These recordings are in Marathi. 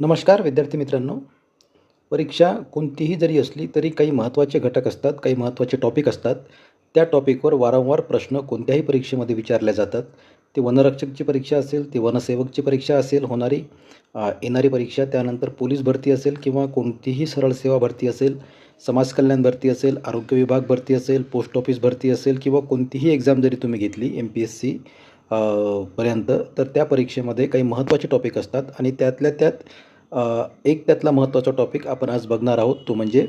नमस्कार विद्यार्थी मित्रांनो. परीक्षा कोणतीही जरी असली तरी काही महत्त्वाचे घटक असतात काही महत्त्वाचे टॉपिक असतात. त्या टॉपिकवर वारंवार प्रश्न कोणत्याही परीक्षेमध्ये विचारले जातात. ते वनरक्षकची परीक्षा असेल ती वनसेवकची परीक्षा असेल होणारी येणारी परीक्षा त्यानंतर पोलीस भरती असेल किंवा कोणतीही सरळ सेवा भरती असेल समाज कल्याण भरती असेल आरोग्य विभाग भरती असेल पोस्ट ऑफिस भरती असेल किंवा कोणतीही एक्झाम जरी तुम्ही घेतली एम पी एस सी पर्यंत तर त्या परीक्षेमध्ये काही महत्त्वाचे टॉपिक असतात आणि त्यातल्या त्यात एक त्यातला महत्त्वाचा टॉपिक आपण आज बघणार आहोत तो म्हणजे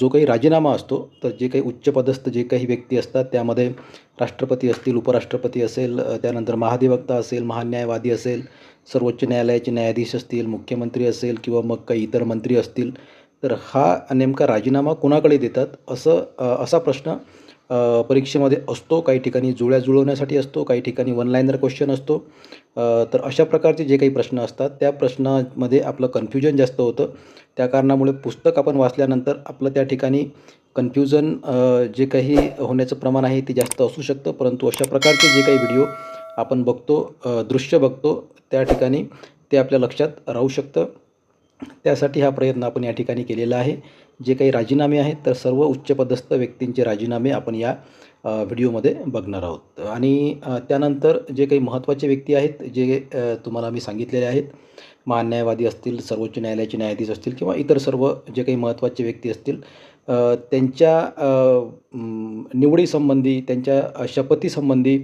जो काही राजीनामा असतो तर जे काही उच्चपदस्थ जे काही व्यक्ती असतात त्यामध्ये राष्ट्रपती असतील उपराष्ट्रपती असेल त्यानंतर महाधिवक्ता असेल महान्यायवादी असेल सर्वोच्च न्यायालयाचे न्यायाधीश असतील मुख्यमंत्री असेल किंवा मग काही इतर मंत्री असतील तर हा नेमका राजीनामा कुणाकडे देतात असं असा प्रश्न परीक्षेमध्ये असतो काही ठिकाणी जुळ्या जुळवण्यासाठी असतो काही ठिकाणी वनलाईनवर क्वेश्चन असतो. तर अशा प्रकारचे जे काही प्रश्न असतात त्या प्रश्नामध्ये आपलं कन्फ्युजन जास्त होतं. त्या कारणामुळे पुस्तक आपण वाचल्यानंतर आपलं त्या ठिकाणी कन्फ्युजन जे काही होण्याचं प्रमाण आहे ते जास्त असू शकतं. परंतु अशा प्रकारचे जे काही व्हिडिओ आपण बघतो दृश्य बघतो त्या ठिकाणी ते आपल्या लक्षात राहू शकतं. त्यासाठी हा प्रयत्न आपण या ठिकाणी केलेला आहे. जे काही राजीनामे आहेत तर सर्व उच्चपदस्थ व्यक्तींचे राजीनामे आपण या व्हिडिओमध्ये बघणार आहोत. आणि त्यानंतर जे काही महत्त्वाचे व्यक्ती आहेत जे तुम्हाला मी सांगितलेले आहेत महान्यायवादी असतील सर्वोच्च न्यायालयाचे न्यायाधीश असतील किंवा इतर सर्व जे काही महत्त्वाचे व्यक्ती असतील त्यांच्या निवडीसंबंधी त्यांच्या शपथीसंबंधी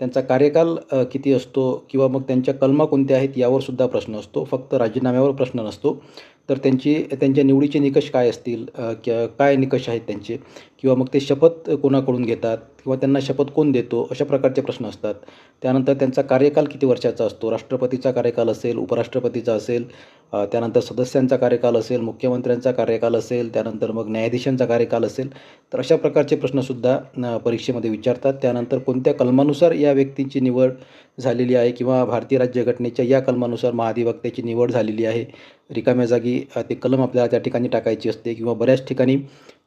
त्यांचा कार्यकाल किती असतो किंवा मग त्यांच्या कलमा कोणत्या आहेत यावर सुद्धा प्रश्न असतो. फक्त राजीनाम्यावर प्रश्न नसतो. तर त्यांची त्यांच्या निवडीचे निकष काय असतील क काय निकष आहेत त्यांचे? किंवा मग ते शपथ कोणाकडून घेतात? किंवा त्यांना शपथ कोण देतो? अशा प्रकारचे प्रश्न असतात. त्यानंतर त्यांचा कार्यकाल किती वर्षाचा असतो? राष्ट्रपतीचा कार्यकाल असेल उपराष्ट्रपतीचा असेल त्यानंतर सदस्यांचा कार्यकाल असेल मुख्यमंत्र्यांचा कार्यकाल असेल त्यानंतर मग न्यायाधीशांचा कार्यकाल असेल तर अशा प्रकारचे प्रश्नसुद्धा परीक्षेमध्ये विचारतात. त्यानंतर कोणत्या कलमानुसार या व्यक्तींची निवड झालेली आहे? किंवा भारतीय राज्यघटनेच्या या कलमानुसार महाधिवक्त्याची निवड झालेली आहे? रिकाम्या जागी ते कलम आपल्याला त्या ठिकाणी टाकायची असते किंवा बऱ्याच ठिकाणी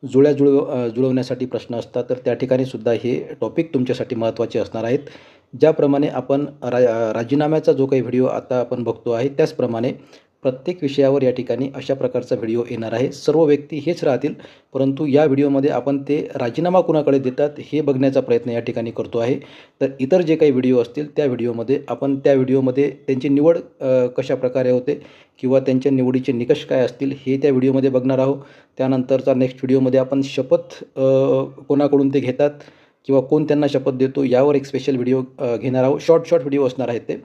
जुळ्या जुळव जुळवण्यासाठी प्रश्न असतात. तर त्या ठिकाणी सुद्धा हे टॉपिक तुमच्यासाठी महत्त्वाचे असणार आहेत. ज्याप्रमाणे आपण रा राजीनाम्याचा जो काही व्हिडिओ आता आपण बघतो आहे त्याचप्रमाणे प्रत्येक विषयावर या ठिकाणी अशा प्रकारचा व्हिडिओ येणार आहे. सर्व व्यक्ती हेच राहतील परंतु या व्हिडिओमध्ये आपण ते राजीनामा कुणाकडे देतात हे बघण्याचा प्रयत्न या ठिकाणी करतो आहे. तर इतर जे काही व्हिडिओ असतील त्या व्हिडिओमध्ये आपण त्या व्हिडिओमध्ये त्यांची निवड कशा प्रकारे होते किंवा त्यांच्या निवडीचे निकष काय असतील हे त्या व्हिडिओमध्ये बघणार आहोत. त्यानंतरचा नेक्स्ट व्हिडिओमध्ये आपण शपथ कोणाकडून ते घेतात किंवा कोण त्यांना शपथ देतो यावर एक स्पेशल व्हिडिओ घेणार आहोत. शॉर्ट शॉर्ट व्हिडिओ असणार आहेत ते.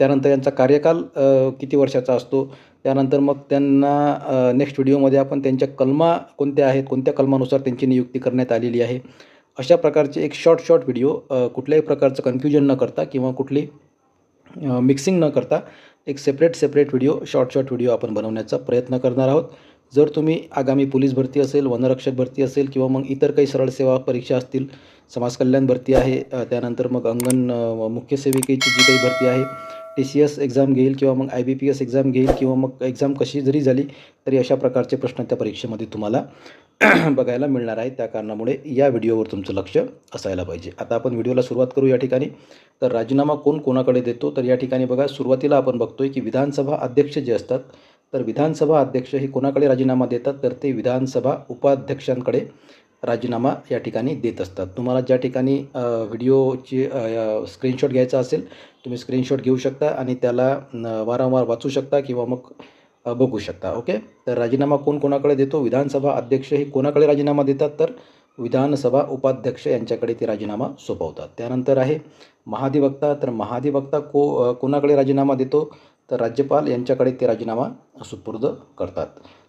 त्यानंतर यांचा कार्यकाल किती वर्षाचा असतो? त्यानंतर मग त्यांना नेक्स्ट व्हिडिओमध्ये आपण त्यांच्या कलमा कोणत्या आहेत? कोणत्या कलमानुसार त्यांची नियुक्ती करण्यात आलेली आहे? अशा प्रकारचे एक शॉर्ट शॉर्ट व्हिडिओ कुठल्याही प्रकारचं कन्फ्युजन न करता किंवा कुठली मिक्सिंग न करता एक separate separate video short short video आपण बनवण्याचा प्रयत्न करणार आहोत. जर तुम्ही आगामी पोलीस भरती असेल वनरक्षक भरती असेल किंवा मग इतर काही सरळ सेवा परीक्षा असतील समाजकल्याण भरती आहे त्यानंतर मग अंगण मुख्य सेविकेची जी काही भरती आहे टी सी एस एक्झाम घेईल किंवा मग I B P S exam घेईल किंवा मग एक्झाम कशी जरी झाली तरी अशा प्रकारचे प्रश्न त्या परीक्षेमध्ये तुम्हाला बघायला मिळणार आहे त्या कारणामुळे या व्हिडिओवर तुमचं लक्ष असायला पाहिजे. आता आपण व्हिडिओला सुरुवात करू या ठिकाणी. तर राजीनामा कोण कोणाकडे देतो? तर या ठिकाणी बघा सुरुवातीला आपण बघतोय की विधानसभा अध्यक्ष जे असतात तर विधानसभा अध्यक्ष हे कोणाकडे राजीनामा देतात? तर ते विधानसभा उपाध्यक्षांकडे. राजीनामा या ठिकाणी देत असतात. तुम्हाला ज्या ठिकाणी व्हिडिओची स्क्रीनशॉट घ्यायचा असेल तुम्ही स्क्रीनशॉट घेऊ शकता आणि त्याला वारंवार वाचू शकता किंवा मग बघू शकता. ओके? तर राजीनामा कोण कोणाकडे देतो? विधानसभा अध्यक्ष हे कोणाकडे राजीनामा देतात? तर विधानसभा उपाध्यक्ष यांच्याकडे ते राजीनामा सोपवतात. त्यानंतर आहे महाधिवक्ता. तर महाधिवक्ता को कोणाकडे राजीनामा देतो? तर राज्यपाल यांच्याकडे ते राजीनामा सुपूर्द करतात.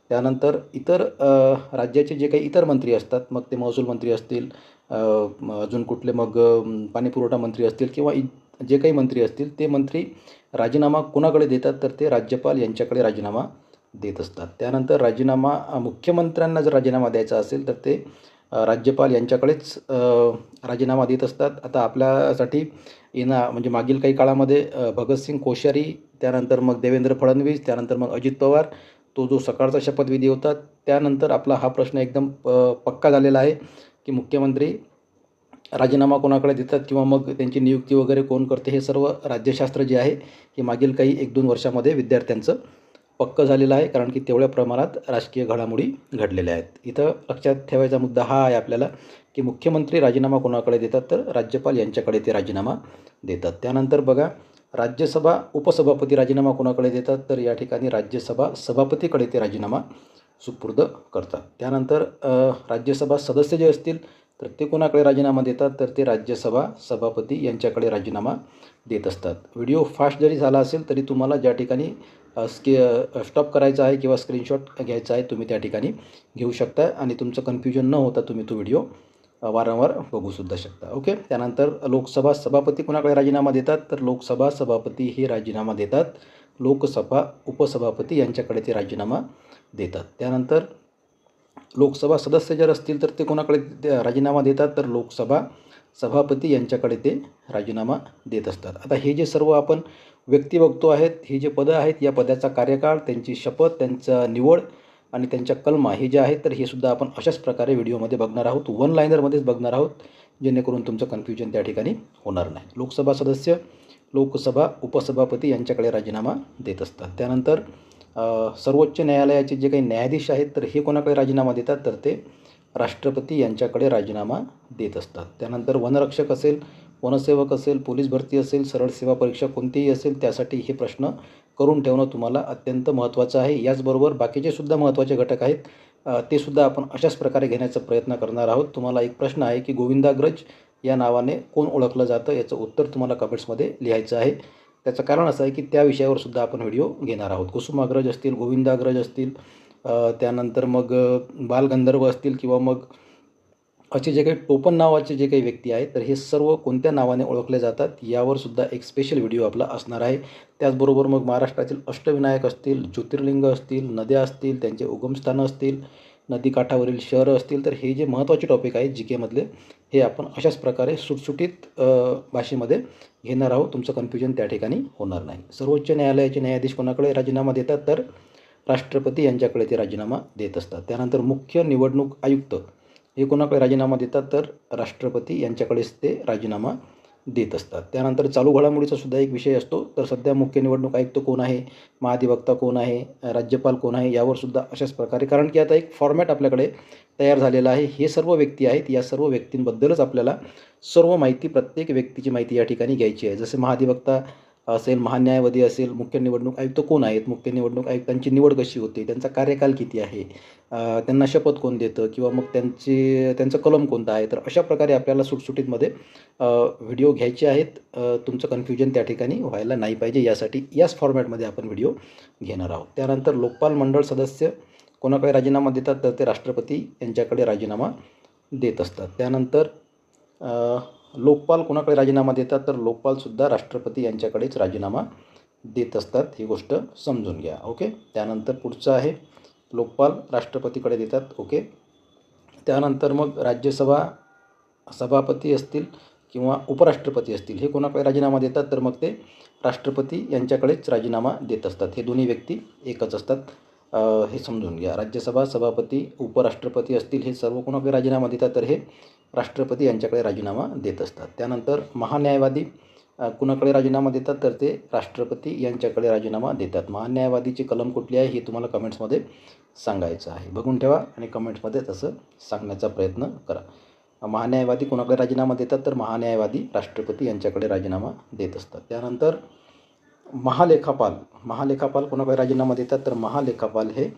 त्यानंतर इतर राज्याचे जे काही इतर मंत्री असतात मग ते महसूल मंत्री असतील अजून कुठले मग पाणीपुरवठा मंत्री असतील किंवा इ जे काही मंत्री असतील ते मंत्री राजीनामा कोणाकडे देतात तर ते राज्यपाल यांच्याकडे राजीनामा देत असतात. त्यानंतर राजीनामा मुख्यमंत्र्यांना जर राजीनामा द्यायचा असेल तर ते राज्यपाल यांच्याकडेच राजीनामा देत असतात. आता आपल्यासाठी येणा म्हणजे मागील काही काळामध्ये भगतसिंग कोश्यारी त्यानंतर मग देवेंद्र फडणवीस त्यानंतर मग अजित पवार तो जो सकाळचा शपथविधी होता त्यानंतर आपला हा प्रश्न एकदम प पक्का झालेला आहे की मुख्यमंत्री राजीनामा कोणाकडे देतात किंवा मग त्यांची नियुक्ती वगैरे कोण करते हे सर्व राज्यशास्त्र जे आहे हे मागील काही एक दोन वर्षामध्ये विद्यार्थ्यांचं पक्कं झालेलं आहे कारण की तेवढ्या प्रमाणात राजकीय घडामोडी घडलेल्या आहेत. इथं लक्षात ठेवायचा मुद्दा हा आहे आपल्याला की मुख्यमंत्री राजीनामा कोणाकडे देतात तर राज्यपाल यांच्याकडे ते राजीनामा देतात. त्यानंतर बघा राज्यसभा उपसभापती राजीनामा कोणाकडे देतात? तर या ठिकाणी राज्यसभा सभापतीकडे ते राजीनामा सुपूर्द करतात. त्यानंतर राज्यसभा सदस्य जे असतील तर ते कोणाकडे राजीनामा देतात? तर ते राज्यसभा सभापती यांच्याकडे राजीनामा देत असतात. व्हिडिओ फास्ट जरी झाला असेल तरी तुम्हाला ज्या ठिकाणी स्के स्टॉप करायचा आहे किंवा स्क्रीनशॉट घ्यायचा आहे तुम्ही त्या ठिकाणी घेऊ शकता आणि तुमचं कन्फ्युजन न होता तुम्ही तो व्हिडिओ वारंवार बघूसुद्धा शकता. ओके? त्यानंतर लोकसभा सभापती कोणाकडे राजीनामा देतात? तर लोकसभा सभापती हे राजीनामा देतात. लोकसभा उपसभापती यांच्याकडे ते राजीनामा देतात. त्यानंतर लोकसभा सदस्य जर असतील तर ते कोणाकडे राजीनामा देतात? तर लोकसभा सभापती यांच्याकडे ते राजीनामा देत असतात. आता हे जे सर्व आपण व्यक्ती बघतो आहेत हे जे पदं आहेत या पदाचा कार्यकाळ त्यांची शपथ त्यांचा निवड आणि त्यांच्या कलमा हे जे आहेत तर हे सुद्धा आपण अशाच प्रकारे व्हिडिओमध्ये बघणार आहोत. वन लाईनरमध्येच बघणार आहोत जेणेकरून तुमचं कन्फ्युजन त्या ठिकाणी होणार नाही. लोकसभा सदस्य लोकसभा उपसभापती यांच्याकडे राजीनामा देत असतात. त्यानंतर सर्वोच्च न्यायालयाचे जे काही न्यायाधीश आहेत तर हे कोणाकडे राजीनामा देतात? तर ते राष्ट्रपती यांच्याकडे राजीनामा देत असतात. त्यानंतर वनरक्षक असेल वनसेवक असेल पोलीस भरती असेल सरळ सेवा परीक्षा कोणतीही असेल त्यासाठी हे प्रश्न करून ठेवणं तुम्हाला अत्यंत महत्त्वाचं आहे. याचबरोबर बाकीचे सुद्धा महत्त्वाचे घटक आहेत. ते सुद्धा आपण अशाच प्रकारे घेण्याचा प्रयत्न करणार आहोत. तुम्हाला एक प्रश्न आहे की गोविंदाग्रज या नावाने कोण ओळखलं जातं? याचं उत्तर तुम्हाला कमेंट्समध्ये लिहायचं आहे. त्याचं कारण असं आहे की त्या विषयावर सुद्धा आपण व्हिडिओ घेणार आहोत. कुसुमाग्रज असतील गोविंदाग्रज असतील त्यानंतर मग बालगंधर्व असतील किंवा मग असे जे काही टोपण नावाचे जे काही व्यक्ती आहेत तर हे सर्व कोणत्या नावाने ओळखले जातात यावर सुद्धा एक स्पेशल व्हिडिओ आपला असणार आहे. त्याचबरोबर मग महाराष्ट्रातील अष्टविनायक असतील ज्योतिर्लिंग असतील नद्या असतील त्यांचे उगमस्थानं असतील नदीकाठावरील शहरं असतील तर हे जे महत्त्वाचे टॉपिक आहेत जी केमधले हे आपण अशाच प्रकारे सुटसुटीत भाषेमध्ये घेणार आहोत. तुमचं कन्फ्युजन त्या ठिकाणी होणार नाही. सर्वोच्च न्यायालयाचे न्यायाधीश कोणाकडे राजीनामा देतात तर राष्ट्रपती यांच्याकडे ते राजीनामा देत असतात. त्यानंतर मुख्य निवडणूक आयुक्त हे कोणाकडे राजीनामा देतात तर राष्ट्रपती यांच्याकडेच ते राजीनामा देत असतात. त्यानंतर चालू घडामोडीचा सुद्धा एक विषय असतो. तर सध्या मुख्य निवडणूक आयुक्त कोण आहे महाधिवक्ता कोण आहे राज्यपाल कोण आहे यावर सुद्धा अशाच प्रकारे कारण की आता एक फॉर्मॅट आपल्याकडे तयार झालेला आहे. हे सर्व व्यक्ती आहेत. या सर्व व्यक्तींबद्दलच आपल्याला सर्व माहिती प्रत्येक व्यक्तीची माहिती या ठिकाणी घ्यायची आहे. जसे महाधिवक्ता असेल महान्यायवादी असेल मुख्य निवडणूक आयुक्त कोण आहेत मुख्य निवडणूक आयुक्तांची निवड कशी होते त्यांचा कार्यकाल किती आहे त्यांना शपथ कोण देतं किंवा मग त्यांचे त्यांचं कलम कोणतं आहे तर अशा प्रकारे आपल्याला सुटसुटीतमध्ये व्हिडिओ घ्यायचे आहेत. तुमचं कन्फ्युजन त्या ठिकाणी व्हायला नाही पाहिजे. यासाठी याच फॉर्मॅटमध्ये आपण व्हिडिओ घेणार आहोत. त्यानंतर लोकपाल मंडळ सदस्य कोणाकडे राजीनामा देतात तर ते राष्ट्रपती यांच्याकडे राजीनामा देत असतात. त्यानंतर लोकपाल कोणाकडे राजीनामा देतात? तर लोकपालसुद्धा राष्ट्रपती यांच्याकडेच राजीनामा देत असतात. ही गोष्ट समजून घ्या. ओके? त्यानंतर पुढचं आहे. लोकपाल राष्ट्रपतीकडे देतात. ओके? त्यानंतर मग राज्यसभा सभापती असतील किंवा उपराष्ट्रपती असतील हे कोणाकडे राजीनामा देतात? तर मग ते राष्ट्रपती यांच्याकडेच राजीनामा देत असतात. हे दोन्ही व्यक्ती एकच असतात. हे समजून घ्या. राज्यसभा सभापती उपराष्ट्रपती असतील हे सर्व कोणाकडे राजीनामा देतात? तर हे राष्ट्रपती यांच्याकडे राजीनामा देत असतात. त्यानंतर महान्यायवादी कुणाकडे राजीनामा देतात? तर ते राष्ट्रपती यांच्याकडे राजीनामा देतात. महान्यायवादीची कलम कुठली आहे हे तुम्हाला कमेंट्समध्ये सांगायचं आहे. बघून ठेवा आणि कमेंट्समध्ये तसं सांगण्याचा प्रयत्न करा. महान्यायवादी कोणाकडे राजीनामा देतात? तर महान्यायवादी राष्ट्रपती यांच्याकडे राजीनामा देत असतात. त्यानंतर महालेखापाल. महालेखापाल कोणाकडे राजीनामा देतात? तर महालेखापाल हे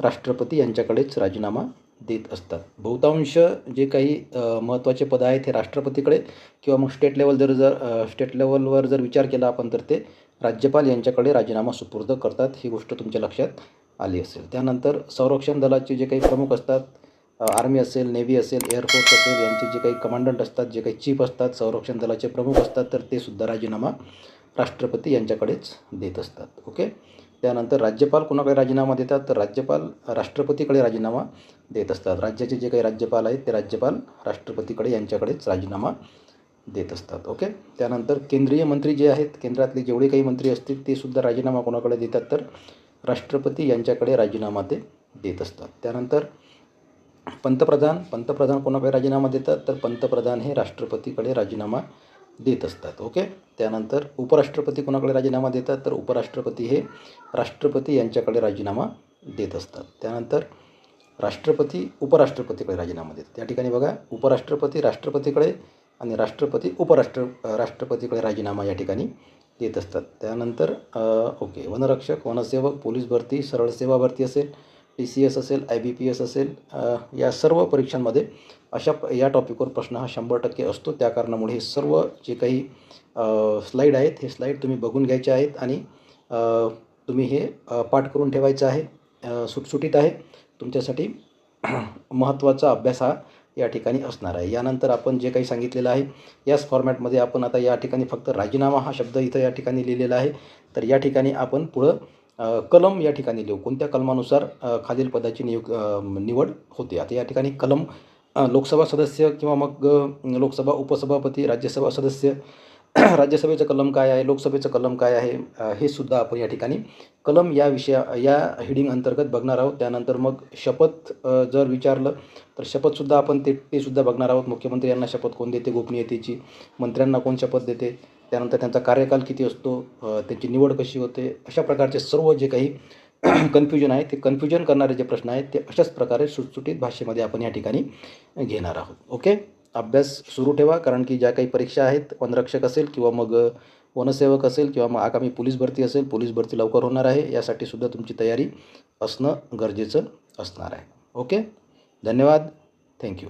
राष्ट्रपती यांच्याकडेच राजीनामा देत असतात. बहुतांश जे काही महत्त्वाचे पद आहेत हे राष्ट्रपतीकडे किंवा मग स्टेट लेवल जर जर स्टेट लेवलवर जर विचार केला आपण तर ते राज्यपाल यांच्याकडे राजीनामा सुपूर्द करतात. ही गोष्ट तुमच्या लक्षात आली असेल. त्यानंतर संरक्षण दलाचे जे काही प्रमुख असतात आर्मी असेल नेव्ही असेल एअरफोर्स असेल यांचे जे काही कमांडंट असतात जे काही चीफ असतात संरक्षण दलाचे प्रमुख असतात तर ते सुद्धा राजीनामा राष्ट्रपती यांच्याकडेच देत असतात ओके त्यानंतर राज्यपाल कोणाकडे राजीनामा देतात? तर राज्यपाल राष्ट्रपतीकडे राजीनामा देत असतात. राज्याचे जे काही राज्यपाल आहेत ते राज्यपाल राष्ट्रपतीकडे यांच्याकडेच राजीनामा देत असतात ओके त्यानंतर केंद्रीय मंत्री जे आहेत केंद्रातले जेवढे काही मंत्री असतील ते सुद्धा राजीनामा कोणाकडे देतात? तर राष्ट्रपती यांच्याकडे राजीनामा ते देत असतात. त्यानंतर पंतप्रधान पंतप्रधान कोणाकडे राजीनामा देतात? तर पंतप्रधान हे राष्ट्रपतीकडे राजीनामा देत असतात ओके त्यानंतर उपराष्ट्रपती कोणाकडे राजीनामा देतात? तर उपराष्ट्रपती हे राष्ट्रपती यांच्याकडे राजीनामा देत असतात. त्यानंतर राष्ट्रपती उपराष्ट्रपतीकडे राजीनामा देतात. त्या ठिकाणी बघा उपराष्ट्रपती राष्ट्रपतीकडे आणि राष्ट्रपती उपराष्ट्र राष्ट्रपतीकडे राजीनामा या ठिकाणी देत असतात. त्यानंतर ओके वनरक्षक वनसेवक पोलीस भरती सरळ सेवा भरती असेल टी सी एस असेल आय बी पी एस असेल या सर्व परीक्षांमध्ये अशा या टॉपिकवर प्रश्न हा शंभर टक्के असतो. त्या कारणामुळे हे सर्व जे काही स्लाईड आहेत हे स्लाईड तुम्ही बघून घ्यायचे आहेत आणि तुम्ही हे पाठ करून ठेवायचं आहे सुटसुटीत आहे. तुमच्यासाठी महत्त्वाचा अभ्यास हा या ठिकाणी असणार आहे. यानंतर आपण जे काही सांगितलेलं आहे याच फॉर्मॅटमध्ये आपण आता या ठिकाणी फक्त राजीनामा हा शब्द इथं या ठिकाणी लिहिलेला आहे. तर या ठिकाणी आपण पुढं कलम या ठिकाणी लिहू. कोणत्या कलमानुसार खालील पदाची नियुक निवड होते? आता या ठिकाणी कलम लोकसभा सदस्य किंवा मग लोकसभा उपसभापती राज्यसभा सदस्य राज्यसभेचं कलम काय आहे? लोकसभेचं कलम काय आहे? हे सुद्धा आपण या ठिकाणी कलम या विषया या हेडिंग अंतर्गत बघणार आहोत. त्यानंतर मग शपथ जर विचारलं तर शपथसुद्धा आपण ते ते सुद्धा बघणार आहोत. मुख्यमंत्री यांना शपथ कोण देते? गोपनीयतेची. मंत्र्यांना कोण शपथ देते? त्यानंतर त्यांचा कार्यकाल किती असतो त्यांची निवड कशी होते अशा प्रकारचे सर्व जे काही कन्फ्युजन आहे ते कन्फ्युजन करणारे जे प्रश्न आहेत ते अशाच प्रकारे सुटसुटीत भाषेमध्ये आपण या ठिकाणी घेणार आहोत. ओके अभ्यास सुरू ठेवा कारण की ज्या काही परीक्षा आहेत वनरक्षक असेल किंवा मग वनसेवक असेल किंवा मग आगामी पोलीस भरती असेल पोलीस भरती लवकर होणार आहे यासाठी सुद्धा तुमची तयारी असणं गरजेचं असणार आहे. ओके धन्यवाद. थँक्यू